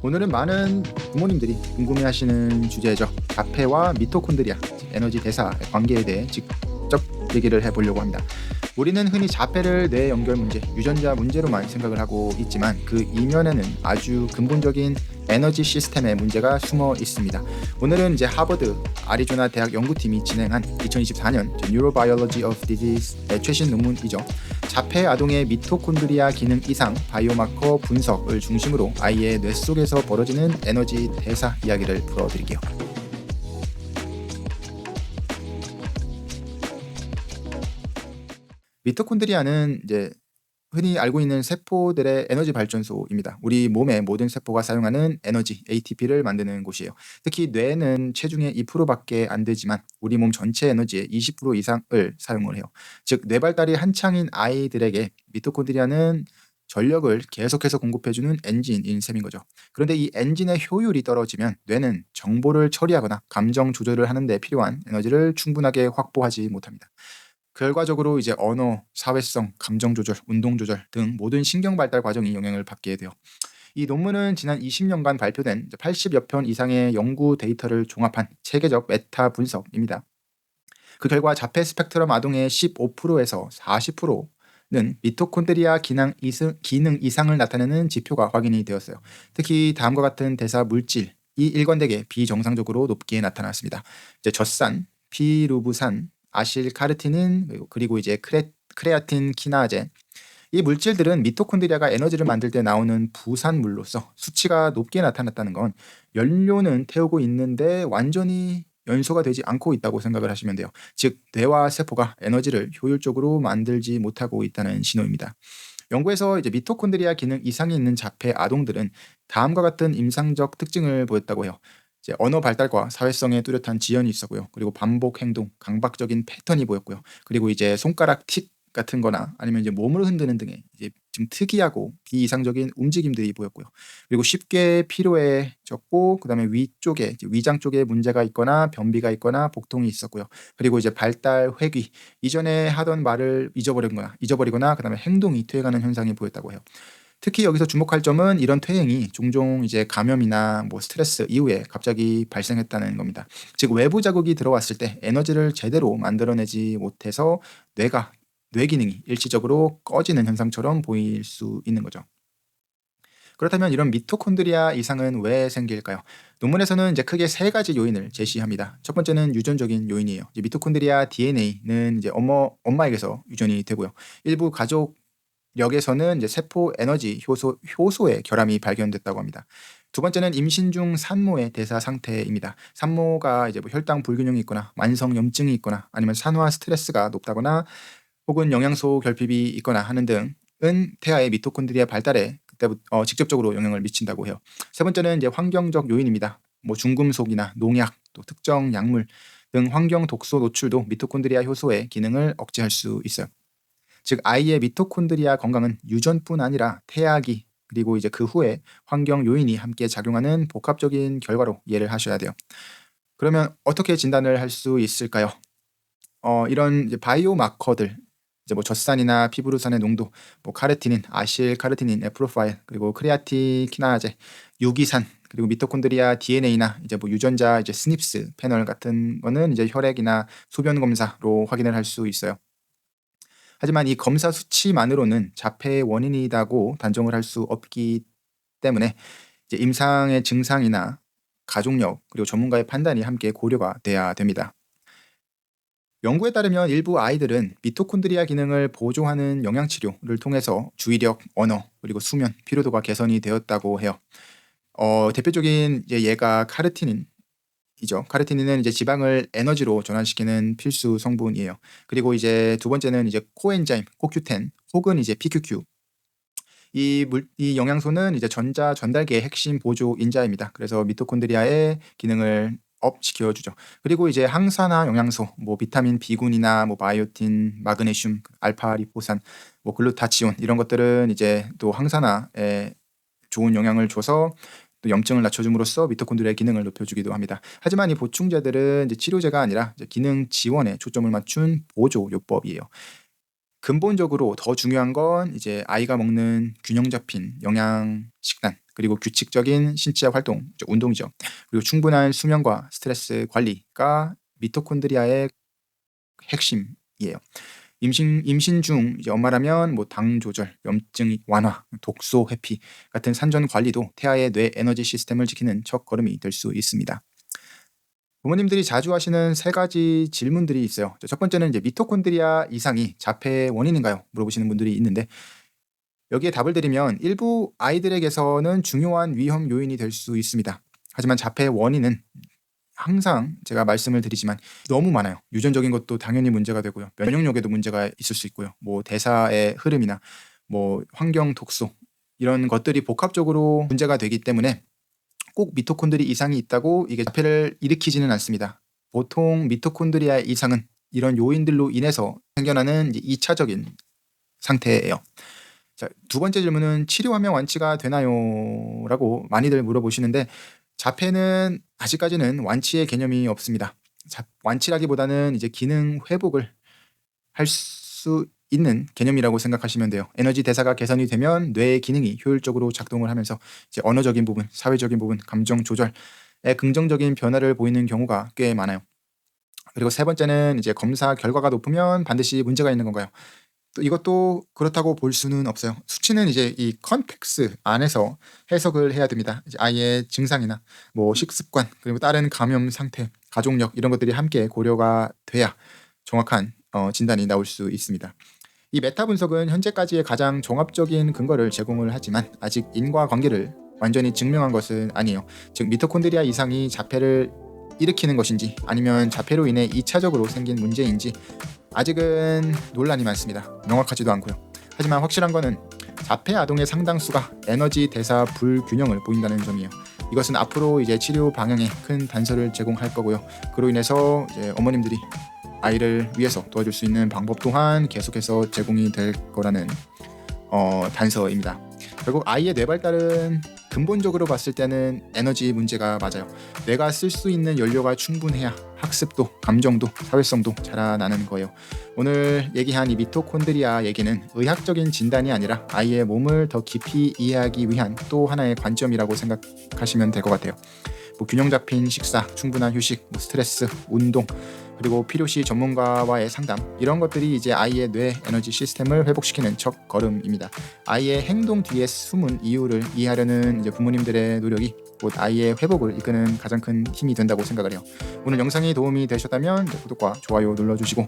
오늘은 많은 부모님들이 궁금해하시는 주제죠. 자폐와 미토콘드리아, 에너지 대사의 관계에 대해 직접 얘기를 해보려고 합니다. 우리는 흔히 자폐를 뇌 연결 문제, 유전자 문제로만 생각을 하고 있지만 그 이면에는 아주 근본적인 에너지 시스템의 문제가 숨어 있습니다. 오늘은 이제 하버드 아리조나 대학 연구팀이 진행한 2024년 Neurobiology of Disease의 최신 논문이죠. 자폐 아동의 미토콘드리아 기능 이상 바이오마커 분석을 중심으로 아이의 뇌 속에서 벌어지는 에너지 대사 이야기를 풀어드릴게요. 미토콘드리아는 이제 흔히 알고 있는 세포들의 에너지 발전소입니다. 우리 몸의 모든 세포가 사용하는 에너지 ATP를 만드는 곳이에요. 특히 뇌는 체중의 2%밖에 안 되지만 우리 몸 전체 에너지의 20% 이상을 사용을 해요. 즉 뇌 발달이 한창인 아이들에게 미토콘드리아는 전력을 계속해서 공급해주는 엔진인 셈인 거죠. 그런데 이 엔진의 효율이 떨어지면 뇌는 정보를 처리하거나 감정 조절을 하는데 필요한 에너지를 충분하게 확보하지 못합니다. 결과적으로 이제 언어, 사회성, 감정 조절, 운동 조절 등 모든 신경 발달 과정이 영향을 받게 돼요. 이 논문은 지난 20년간 발표된 80여 편 이상의 연구 데이터를 종합한 체계적 메타 분석입니다. 그 결과 자폐 스펙트럼 아동의 15%에서 40%는 미토콘드리아 기능, 기능 이상 을 나타내는 지표가 확인이 되었어요. 특히 다음과 같은 대사 물질이 일관되게 비정상적으로 높게 나타났습니다. 젖산, 피루브산, 아실카르틴인 그리고 이제 크레, 크레아틴 키나제 이 물질들은 미토콘드리아가 에너지를 만들 때 나오는 부산물로서 수치가 높게 나타났다는 건 연료는 태우고 있는데 완전히 연소가 되지 않고 있다고 생각을 하시면 돼요. 즉 뇌와 세포가 에너지를 효율적으로 만들지 못하고 있다는 신호입니다. 연구에서 이제 미토콘드리아 기능 이상이 있는 자폐 아동들은 다음과 같은 임상적 특징을 보였다고 해요. 언어 발달과 사회성에 뚜렷한 지연이 있었고요. 그리고 반복 행동, 강박적인 패턴이 보였고요. 그리고 이제 손가락 틱 같은 거나 아니면 이제 몸을 흔드는 등의 이제 좀 특이하고 비이상적인 움직임들이 보였고요. 그리고 쉽게 피로해졌고 그다음에 위쪽에 위장 쪽에 문제가 있거나 변비가 있거나 복통이 있었고요. 그리고 이제 발달 회귀 이전에 하던 말을 잊어버리거나 잊어버리거나 그다음에 행동이 퇴행하는 현상이 보였다고 해요. 특히 여기서 주목할 점은 이런 퇴행이 종종 이제 감염이나 뭐 스트레스 이후에 갑자기 발생했다는 겁니다. 즉 외부 자극이 들어왔을 때 에너지를 제대로 만들어내지 못해서 뇌가 뇌 기능이 일시적으로 꺼지는 현상처럼 보일 수 있는 거죠. 그렇다면 이런 미토콘드리아 이상은 왜 생길까요? 논문에서는 이제 크게 세 가지 요인을 제시합니다. 첫 번째는 유전적인 요인이에요. 미토콘드리아 DNA는 이제 엄마, 엄마에게서 유전이 되고요. 일부 가족 역에서는 이제 세포 에너지 효소, 효소의 결함이 발견됐다고 합니다. 두 번째는 임신 중 산모의 대사 상태입니다. 산모가 이제 뭐 혈당 불균형이 있거나 만성 염증이 있거나 아니면 산화 스트레스가 높다거나 혹은 영양소 결핍이 있거나 하는 등은 태아의 미토콘드리아 발달에 그때부터 어, 직접적으로 영향을 미친다고 해요. 세 번째는 이제 환경적 요인입니다. 뭐 중금속이나 농약, 또 특정 약물 등 환경 독소 노출도 미토콘드리아 효소의 기능을 억제할 수 있어요. 즉 아이의 미토콘드리아 건강은 유전뿐 아니라 태아기 그리고 이제 그 후에 환경 요인이 함께 작용하는 복합적인 결과로 이해를 하셔야 돼요. 그러면 어떻게 진단을 할 수 있을까요? 어, 이런 바이오 마커들 이제 뭐 젖산이나 피부르산의 농도, 뭐 카르티닌, 아실 카르티닌의 프로파일, 그리고 크레아티키나제, 유기산, 그리고 미토콘드리아 DNA나 이제 뭐 유전자 이제 스닙스 패널 같은 거는 이제 혈액이나 소변 검사로 확인을 할 수 있어요. 하지만 이 검사 수치만으로는 자폐의 원인이라고 단정을 할 수 없기 때문에 임상의 증상이나 가족력 그리고 전문가의 판단이 함께 고려가 돼야 됩니다. 연구에 따르면 일부 아이들은 미토콘드리아 기능을 보조하는 영양치료를 통해서 주의력, 언어, 그리고 수면, 피로도가 개선이 되었다고 해요. 어, 대표적인 얘가 카르티닌 이죠. 카르티닌은 이제 지방을 에너지로 전환시키는 필수 성분이에요. 그리고 이제 두 번째는 이제 코엔자임, 코큐텐 혹은 이제 PQQ. 이 물, 이 영양소는 이제 전자 전달계의 핵심 보조 인자입니다. 그래서 미토콘드리아의 기능을 업 시켜주죠. 그리고 이제 항산화 영양소, 뭐 비타민 B군이나 뭐 바이오틴, 마그네슘, 알파 리포산, 뭐 글루타치온 이런 것들은 이제 또 항산화에 좋은 영향을 줘서 또 염증을 낮춰줌으로써 미토콘드리아의 기능을 높여주기도 합니다. 하지만 이 보충제들은 치료제가 아니라 기능 지원에 초점을 맞춘 보조 요법이에요. 근본적으로 더 중요한 건 이제 아이가 먹는 균형 잡힌 영양 식단 그리고 규칙적인 신체 활동, 즉 운동이죠. 그리고 충분한 수면과 스트레스 관리가 미토콘드리아의 핵심이에요. 임신 임신 중 이제 엄마라면 뭐 당 조절, 염증 완화, 독소 회피 같은 산전 관리도 태아의 뇌 에너지 시스템을 지키는 첫 걸음이 될 수 있습니다. 부모님들이 자주 하시는 세 가지 질문들이 있어요. 첫 번째는 이제 미토콘드리아 이상이 자폐의 원인인가요? 물어보시는 분들이 있는데 여기에 답을 드리면 일부 아이들에게서는 중요한 위험 요인이 될 수 있습니다. 하지만 자폐의 원인은 항상 제가 말씀을 드리지만 너무 많아요. 유전적인 것도 당연히 문제가 되고요. 면역력에도 문제가 있을 수 있고요. 뭐 대사의 흐름이나 뭐 환경 독소 이런 것들이 복합적으로 문제가 되기 때문에 꼭 미토콘드리 이상이 있다고 이게 자폐를 일으키지는 않습니다. 보통 미토콘드리아 이상은 이런 요인들로 인해서 생겨나는 이제 2차적인 상태예요. 자, 두 번째 질문은 치료하면 완치가 되나요? 라고 많이들 물어보시는데 자폐는 아직까지는 완치의 개념이 없습니다. 자, 완치라기보다는 이제 기능 회복을 할 수 있는 개념이라고 생각하시면 돼요. 에너지 대사가 개선이 되면 뇌의 기능이 효율적으로 작동을 하면서 이제 언어적인 부분, 사회적인 부분, 감정 조절에 긍정적인 변화를 보이는 경우가 꽤 많아요. 그리고 세 번째는 이제 검사 결과가 높으면 반드시 문제가 있는 건가요? 또 이것도 그렇다고 볼 수는 없어요. 수치는 이제 이 컨텍스 안에서 해석을 해야 됩니다. 이제 아이의 증상이나 뭐 식습관 그리고 다른 감염 상태, 가족력 이런 것들이 함께 고려가 돼야 정확한 어, 진단이 나올 수 있습니다. 이 메타 분석은 현재까지의 가장 종합적인 근거를 제공을 하지만 아직 인과 관계를 완전히 증명한 것은 아니에요. 즉 미토콘드리아 이상이 자폐를 일으키는 것인지 아니면 자폐로 인해 2차적으로 생긴 문제인지 아직은 논란이 많습니다. 명확하지도 않고요. 하지만 확실한 것은 자폐 아동의 상당수가 에너지 대사 불균형을 보인다는 점이에요. 이것은 앞으로 이제 치료 방향에 큰 단서를 제공할 거고요. 그로 인해서 이제 어머님들이 아이를 위해서 도와줄 수 있는 방법 또한 계속해서 제공이 될 거라는 어, 단서입니다. 결국 아이의 뇌 발달은 근본적으로 봤을 때는 에너지 문제가 맞아요. 내가 쓸 수 있는 연료가 충분해야 학습도, 감정도, 사회성도 자라나는 거예요. 오늘 얘기한 이 미토콘드리아 얘기는 의학적인 진단이 아니라 아이의 몸을 더 깊이 이해하기 위한 또 하나의 관점이라고 생각하시면 될 것 같아요. 뭐 균형 잡힌 식사, 충분한 휴식, 뭐 스트레스, 운동, 그리고 필요시 전문가와의 상담 이런 것들이 이제 아이의 뇌 에너지 시스템을 회복시키는 첫 걸음입니다. 아이의 행동 뒤에 숨은 이유를 이해하려는 이제 부모님들의 노력이 곧 아이의 회복을 이끄는 가장 큰 힘이 된다고 생각을 해요. 오늘 영상이 도움이 되셨다면 구독과 좋아요 눌러주시고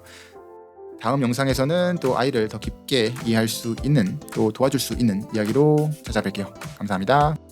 다음 영상에서는 또 아이를 더 깊게 이해할 수 있는 또 도와줄 수 있는 이야기로 찾아뵐게요. 감사합니다.